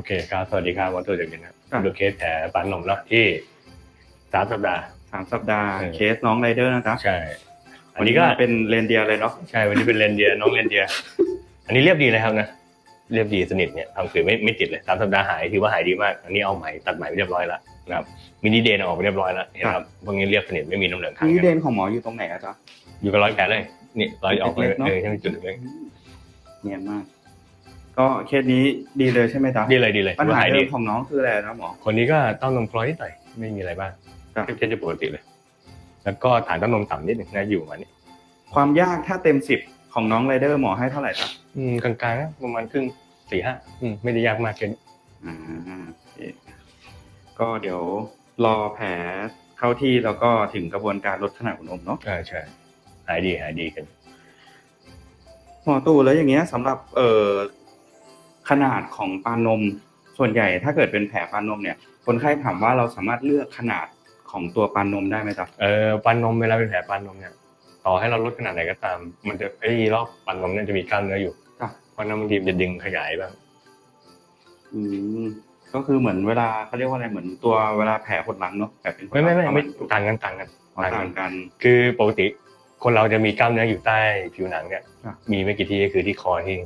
อเคครับ สวัสดีครับวันตัวเด็กนะครับดูเคสแผลปันนมเนาะที่สามสัปดาห์สามสัปดาห์เออเคสน้องไรเดอร์นะจ๊ะใช่ อันนี้ก็วัเป็นเรนเดียร์เลยเนาะใช่วันนี้เป็นเรนเดียร์น้องเรนเดียร์อันนี้เรียบดีเลยครับนะเรียบดีสนิทเนี่ยทำคือไม่ไม่ติดเลยสามสัปดาห์หายถือว่าหายดีมาก อันนี้เอาไหมตัดไหมเรียบร้อยแล้วนะครับมินิเดนเอาออกไปเรียบร้อยแล้วเห็นไหมครับพวกนี้เรียบสนิทไม่มีน้ำเหลืองค้างนี่กัเดนนของหมออยู่ตรงไหนอะจ๊ะอยู่กับรอยแผลเลยนี่รอยออกเลยเล็กๆเนอะเออยังมีจุดเล็กเนียนมาก ก็เคสนี้ดีเลยใช่ไหมจ๊ะดีเลยดีเลยปัญถือว่าหาหายเดิดีมของน้องคืออะไรนะหมอคนนี้ก็เต้านมพลอยนิดหน่อยไม่มีอะไรบ้างครับแค่จะปกติเลย แล้วก็ฐานเต้านมต่ำนิดหนึ่งนะอยู่ประมาณนี้ความยากถ้าเต็มสิบของน้องไรเดอร์หมอให้เท่าไหร่จ๊ะอืมกลางๆนะประมาณครึ่งสี่ห้าอืมไม่ได้ยากมากเกินอ่าโอเคก็เดี๋ยวรอแผลเข้าที่แล้วก็ถึงกระบวนการลดขนาดหัวนมเนาะอ่าใช่หายดีหายดีกันหมอตู่แล้วอย่างเงี้ยสำหรับเอ่อ ขนาดของปานนม ส่วนใหญ่ถ้าเกิดเป็นแผลปานนมเนี่ย คนไข้ถามว่าเราสามารถเลือกขนาดของตัวปานนมได้ไหมจ๊ะเออปันนมเวลาเป็นแผลปันนมเนี่ยต่อให้เราลดขนาดไหนก็ตาม มันจะไอ้รอบปันนมเนี่ยจะมีกล้ามเนื้ออยู่จ้ะเพราะนั้นบางทีมันจะดึงขยายบ้างอืมก็คือเหมือนเวลาเขาเรียกว่าอะไรเหมือนตัวเวลาแผลหดหลังเนาะแผลเป็นไม่ไม่ไม่ไม่ประาณต่างกันต่างกันอ๋อต่างกัน คือปกติคนเราจะมีกล้ามเนื้ออยู่ใต้ผิวหนังเนี่ยอะมีไม่กี่ที่ก็คือที่คอที่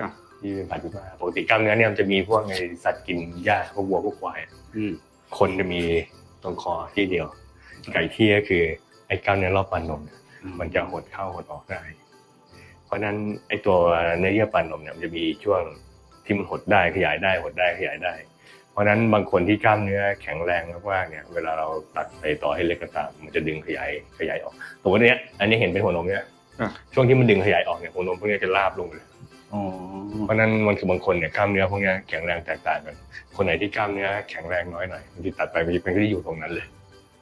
จ้ะ ที่เป็นปัจจุบันปกติกล้ามเนื้อเนี่ยมันจะมีพวกในสัตว์กินหญ้าพวกวัวพวกควายอืมคนจะมีตรงคอที่เดียว ไก่ที่ก็คือไอ้กล้ามเนื้อรอบปันนมเนี่ยมันจะหดเข้าหดออกได้ เพราะฉะนั้นไอ้ตัวเนื้อเยื่อปันนมเนี่ยมันจะมีช่วงที่มันหดได้ขยายได้หดได้ขยายได้ เพราะฉะนั้นบางคนที่กล้ามเนื้อแข็งแรงมากๆเนี่ย เวลาเราตัดไปต่อให้เล็กก็ตามมันจะดึงขยายขยายออกตัวเนี้ย อันนี้เห็นเป็นหัวนมเนี่ยอะช่วงที่มันดึงขยายออกเนี่ยหัวนมพวกเนี้ยจะราบลงเลยอ๋อ เพราะฉะนั้นมันคือบางคนเนี่ยกล้ามเนื้อพวกเนี้ยแข็งแรงแตกต่างกัน คนไหนที่กล้ามเนื้อแข็งแรงน้อยหน่อยบางทีตัดไปมันก็จะอยู่ตรงนั้นเลย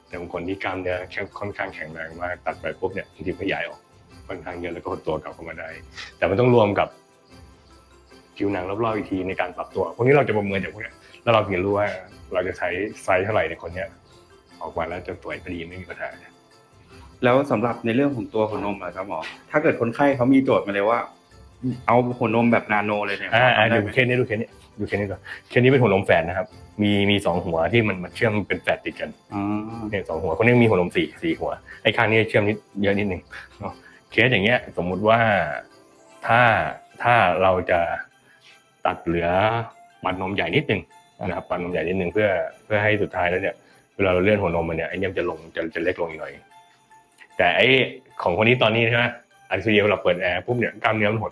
แต่บางคนที่กล้ามเนื้อแค่ค่อนข้างแข็งแรงมากตัดไปปุ๊บเนี่ยบางทีขยายออกค่อนข้างเยอะแล้วก็หดตัวกลับเข้ามาได้ แต่มันต้องรวมกับผิวหนังรอบๆอีกทีในการปรับตัวพวกนี้เราจะประเมินจากพวกเนี้ยแล้วเราถึงจะรู้ว่าเราจะใช้ไซส์เท่าไหร่ในคนเนี้ยออกมาแล้วจะสวยพอดีไม่มีปัญหาแล้วสำหรับในเรื่องของตัวหัวนมเหรอครับหมอถ้าเกิดคนไข้เขามีโจทย์มาเลยว่า เอาหัวนมแบบนาโนเลยเนี่ยอ่าอ่าทำได้ดูไหมเคสนี้ดูเคสนี้ดูเคสนี้ก่อนเคสนี้เป็นหัวนมแฝดนะครับ มีมีสองหัวที่มันมันเชื่อมเป็นแฝดติดกันอ๋อเนี่ยสองหัวคนนี้มีหัวนมสี่สี่หัวไอ้ข้างนี้เชื่อมนิดเยอะนิดหนึ่งเนาะเคสอย่างเงี้ย สมมุติว่าถ้าถ้าเราจะตัดเหลือปันนมใหญ่นิดหนึ่งนะครับปันนมใหญ่นิดหนึ่งเพื่อเพื่อให้สุดท้ายแล้วเนี่ยเวลาเราเลื่อนหัวนมมันเนี่ยไอ้เนี่ยมันจะลงจะจะเล็กลงอีกหน่อย แต่ไอ้ของคนนี้ตอนนี้ใช่ไหมอันซีเดียวเราเปิดแอร์ปุ๊บเนี่ยกล้ามเนื้อมันหด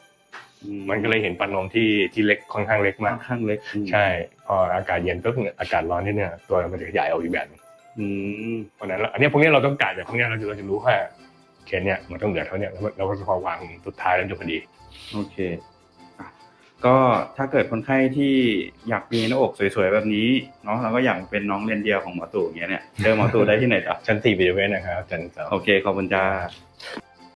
มันก็เลยเห็นปันนมที่ที่เล็กค่อนข้างเล็กค่มากอนข้างเล็กอืมใช่ พออากาศเย็นปุ๊บเนี่ยอากาศร้อนที่เนี่ยตัวมันจะขยายออกอีกแบบหนึ่งอืมเพราะฉะนั้นแล้วอันเนี้ยพวกเนี้ยเราต้องการแบบพวกเนี้ยเราจะเราจะรู้ว่าเคสเนี่ยมันต้องเหลือเท่าเนี้ยแล้วเราก็จะพอวางสุดท้ายแล้วจะพอดีโอเคอะก็ถ้าเกิดคนไข้ที่อยากมีหน้าอกสวยๆแบบนี้เนาะแล้วก็อยากเป็นน้องเรียนเดียวของหมอตู่อย่างเงี้ยเนี่ยเจอหมอตู่ได้ที่ไหนจ๊ะชั้นสี่ปีเวนนะครับชั้นสองโอเคขอบคุณจ้า